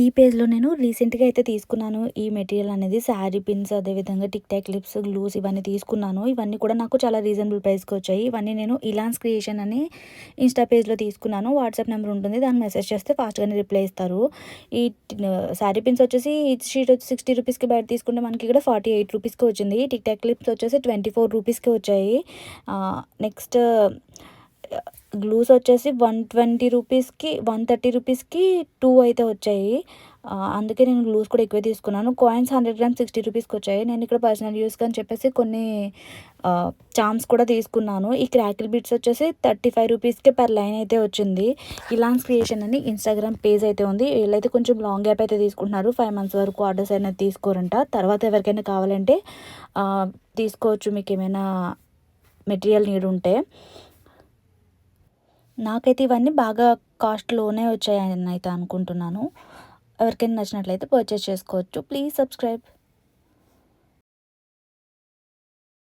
ఈ పేజ్లో నేను రీసెంట్గా అయితే తీసుకున్నాను ఈ మెటీరియల్ అనేది శారీ పిన్స్ అదేవిధంగా టిక్ టాక్ క్లిప్స్ గ్లూస్ ఇవన్నీ తీసుకున్నాను. ఇవన్నీ కూడా నాకు చాలా రీజనబుల్ ప్రైస్కి వచ్చాయి. ఇవన్నీ నేను ఇలాన్స్ క్రియేషన్ అని ఇన్స్టా పేజ్లో తీసుకున్నాను. వాట్సాప్ నెంబర్ ఉంటుంది. దాన్ని మెసేజ్ చేస్తే ఫాస్ట్గానే రిప్లై ఇస్తారు. ఈ శారీ పిన్స్ వచ్చేసి ఈ షీట్ వచ్చి సిక్స్టీ రూపీస్కి బయట తీసుకుంటే మనకి ఇక్కడ ఫార్టీ ఎయిట్ రూపీస్కి వచ్చింది. టిక్ టాక్ క్లిప్స్ వచ్చేసి ట్వంటీ ఫోర్ రూపీస్కి వచ్చాయి. నెక్స్ట్ గ్లూస్ వచ్చేసి వన్ ట్వంటీ రూపీస్కి వన్ థర్టీ రూపీస్కి టూ అయితే వచ్చాయి. అందుకే నేను గ్లూస్ కూడా ఎక్కువ తీసుకున్నాను. కాయిన్స్ హండ్రెడ్ గ్రామ్స్ సిక్స్టీ రూపీస్కి వచ్చాయి. నేను ఇక్కడ పర్సనల్ యూస్కి అని చెప్పేసి కొన్ని చామ్స్ కూడా తీసుకున్నాను. ఈ క్రాకిల్ బిట్స్ వచ్చేసి థర్టీ ఫైవ్ రూపీస్కి పర్ లైన్ అయితే వచ్చింది. ఇలాన్స్ క్రియేషన్ అని ఇన్స్టాగ్రామ్ పేజ్ అయితే ఉంది. వీళ్ళైతే కొంచెం లాంగ్ గ్యాప్ అయితే తీసుకుంటున్నారు. ఫైవ్ మంత్స్ వరకు ఆర్డర్స్ అయినా తీసుకోరంట. తర్వాత ఎవరికైనా కావాలంటే తీసుకోవచ్చు. మీకు ఏమైనా మెటీరియల్ నీడ్ ఉంటే. నాకైతే ఇవన్నీ బాగా కాస్ట్లోనే వచ్చాయని అయితే అనుకుంటున్నాను. ఎవరికైనా నచ్చినట్లయితే పర్చేస్ చేసుకోవచ్చు. Please subscribe